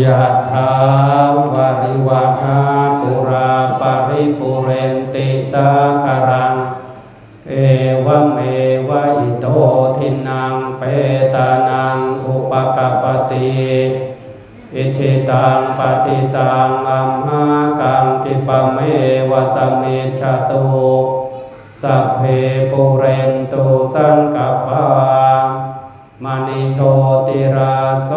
ยะถาวาริวหาปุราปาริปุเรนติสาคารัง เอวเมวะอิโตทินังเปตานังอุปกปปติอิทิตังปฏิตังอัมหากังกิปเมวะสมมิจฉตุสัพเพปุเรนตุสังกปามณิโชติราโส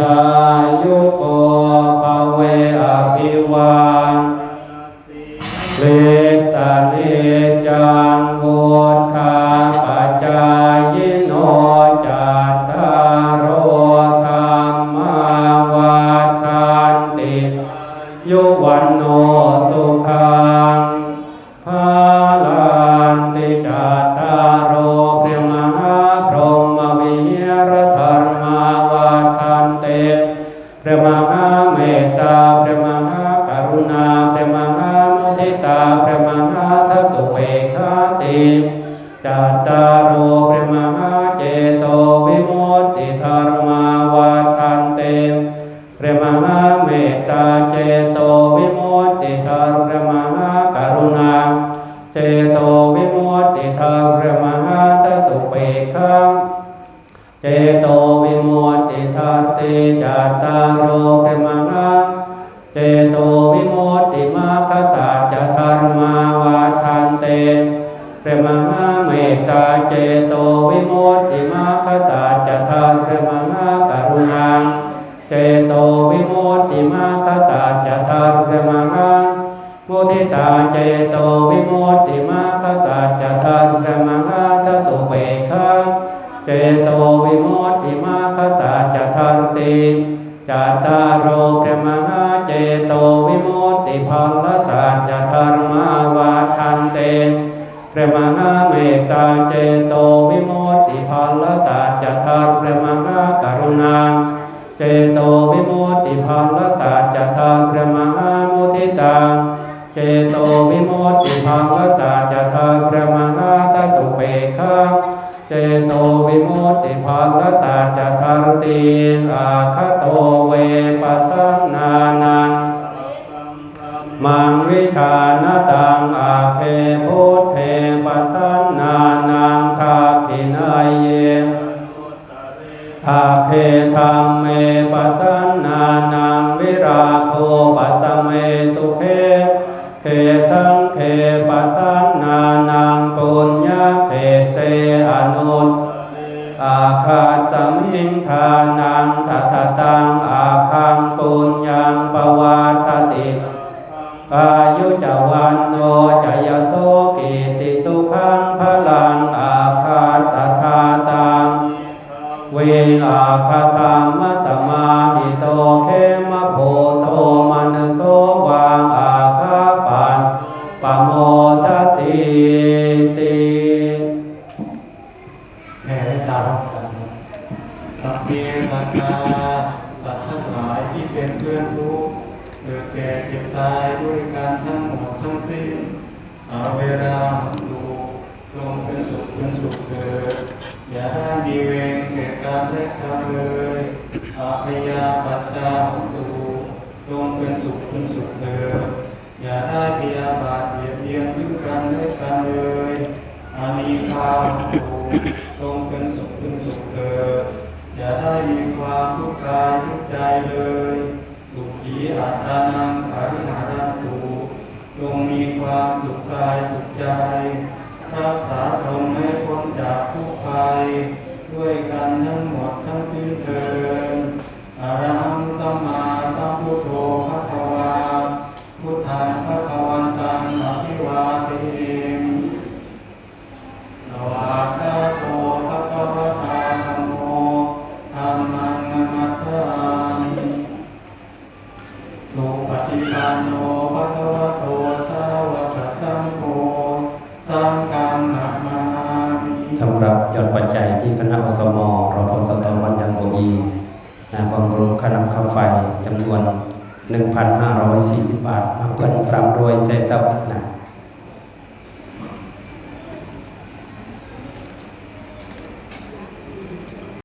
ทายุ วันเตพระมหาเมตตาพระมหากรุณาพระมหามุทิตาพระมหาทัสสุเวคาติจัตตาร ตติธาติจัตตารโอเปมังคะเจโตวิมุตติมาคสัจธรรมาวัฏันเตเปมังคะเมตตาเจโตวิมุตติมาคสัจธรรมเปมังคะกรุณาเจโตวิมุตติมาคสัจธรรมเปมังคะมุทิตาเจโตวิมุตติมาคสัจธรรมเปมังคะทัสสุเปกขาเจ ติจัตตารโอพระมหาเจโตวิมุตติภัลสัจจธรรมาวาทันเตพระมหาเมตตาเจโตวิมุตติภัลสัจจธรรมพระมหากรุณาเจโตวิมุตติภัลสัจจธรรมพระมหามุทิตาเจโตวิมุตติภัลสัจจธรรมพระมหาทัสสุเปกขาเจโตวิมุตติภาลสัจจ ทารติอาคโตเวปัสสนานังมังวิชาณตังอาเพพุทเทปัสสนานังทาคินายเยอาเพธรรมเมปัสสนานังวิราโคปัสสเม นังทัตตังอาคังปุญญังปวัตติกายุจวันโนจยโสกิติสุขังพลังอาคาสัทธาตังเวอาคาธรรมสมาหิโตเคมโพ เพสัตตาสัตว์ทั้งหลายที่เป็นเพื่อนทุกข์เกิดแก่เจ็บตายด้วยกันทั้งหมดทั้งสิ้นเอาเวลาดูจงเป็นสุขเป็นสุขเถิดอย่าได้มีเวรแก่กันและกันเลยอาพยาปัสสาตุจงเป็นสุขเป็นสุขเถิดอย่าได้พยาบาทเบียดเบียนซึ่งกันและกันเลยอามีความถูก จงเป็นสุขเป็นสุขเถิดอย่า ได้มีความทุกข์กายทุกใจเลย สุขีอัตตานังปาริหารันตุจงมีความสุขกายสุขใจ รักษาตนให้พ้นจากทุกข์ภัย ด้วยกันทั้งหมดทั้งสิ้นเถิดอะระหังสัมมาสัมพุทโธพระ สำหรับยอดปัจจัยที่คณะอสมรพสตวันยังโบอีบำรุงคณะข้าไฟจำนวน 1,540 บาทมาเพื่อนปรับด้วยเซซับนะ